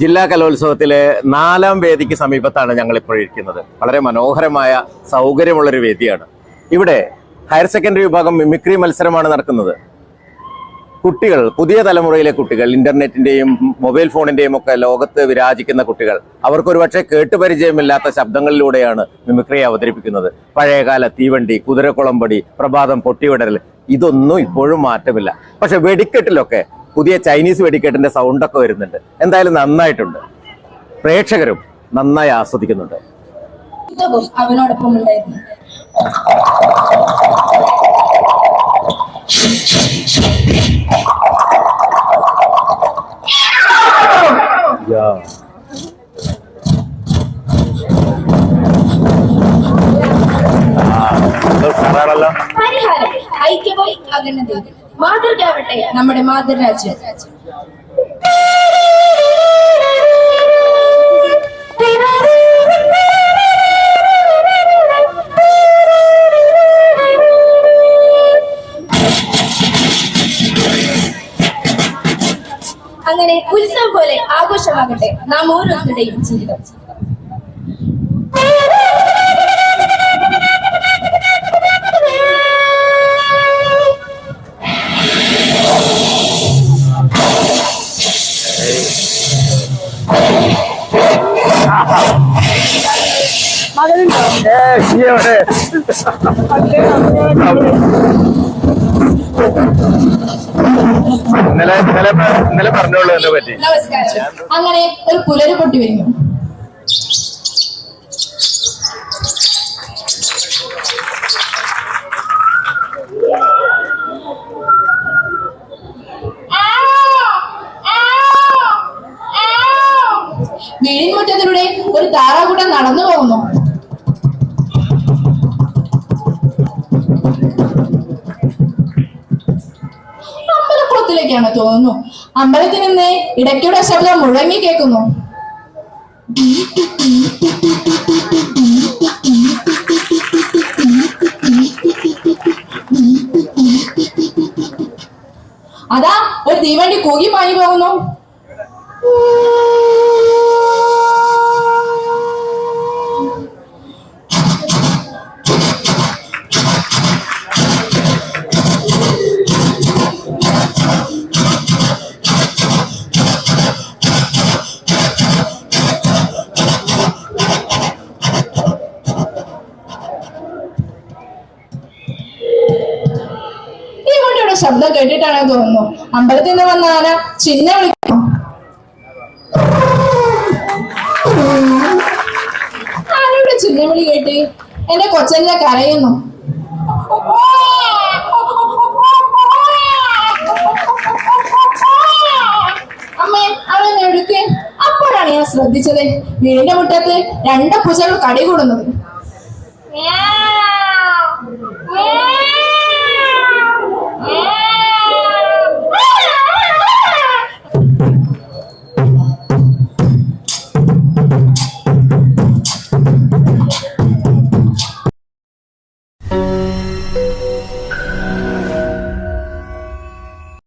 ജില്ലാ കലോത്സവത്തിലെ നാലാം വേദിക്ക് സമീപത്താണ് ഞങ്ങൾ ഇപ്പോൾ ഇരിക്കുന്നത്. വളരെ മനോഹരമായ സൗകര്യമുള്ളൊരു വേദിയാണ്. ഇവിടെ ഹയർ സെക്കൻഡറി വിഭാഗം മിമിക്രി മത്സരമാണ് നടക്കുന്നത്. കുട്ടികൾ പുതിയ തലമുറയിലെ കുട്ടികൾ ഇന്റർനെറ്റിന്റെയും മൊബൈൽ ഫോണിന്റെയും ഒക്കെ ലോകത്ത് വിരാജിക്കുന്ന കുട്ടികൾ അവർക്ക് ഒരുപക്ഷെ കേട്ടുപരിചയമില്ലാത്ത ശബ്ദങ്ങളിലൂടെയാണ് മിമിക്രി അവതരിപ്പിക്കുന്നത്. പഴയകാല തീവണ്ടി കുതിരക്കുളമ്പടി പ്രഭാതം പൊട്ടിവിടൽ ഇതൊന്നും ഇപ്പോഴും മാറ്റമില്ല. പക്ഷെ വെടിക്കെട്ടിലൊക്കെ പുതിയ ചൈനീസ് വെടിക്കെട്ടിന്റെ സൗണ്ടൊക്കെ വരുന്നുണ്ട്. എന്തായാലും നന്നായിട്ടുണ്ട്. പ്രേക്ഷകരും നന്നായി ആസ്വദിക്കുന്നുണ്ട്. അവനോടൊപ്പം ഉണ്ടായിരുന്നു ഐക്യമായി അകന്നത് മാതൃകാവട്ടെ നമ്മുടെ മാതൃരാജ്യം. അങ്ങനെ ഉത്സവം പോലെ ആഘോഷമാകട്ടെ നാം ഓരോരുത്തരുടെയും ജീവിതം. ഇന്നലെ ഇന്നലെ ഇന്നലെ പറഞ്ഞോളൂ എന്നെ പറ്റി അങ്ങനെ ഒരു പുലര് പൊട്ടി വരുന്നു. വീടിൻമുറ്റത്തിലൂടെ ഒരു താറാകൂട്ടം നടന്നു പോകുന്നു. അമ്പലക്കുളത്തിലേക്കാണ് തോന്നുന്നു. അമ്പലത്തിൽ നിന്ന് ഇടയ്ക്കൂടെ ശബ്ദം മുഴങ്ങി കേൾക്കുന്നു. അതാ ഒരു തീവണ്ടി കൂകി പാഞ്ഞു പോകുന്നു. ശബ്ദം കേട്ടിട്ടാണെന്ന് തോന്നുന്നു. അമ്പലത്തിൽ നിന്ന് വന്ന ആന ചിന്ന വിളിക്കുന്നു. ആനയുടെ ചിന്ന വിളി കേട്ടി എന്റെ കൊച്ചന്റെ കരയുന്നു. അപ്പോഴാണ് ഞാൻ ശ്രദ്ധിച്ചത്. വീടിന്റെ മുറ്റത്ത് രണ്ട് പൂച്ചകൾ കടി കൂടുന്നത്.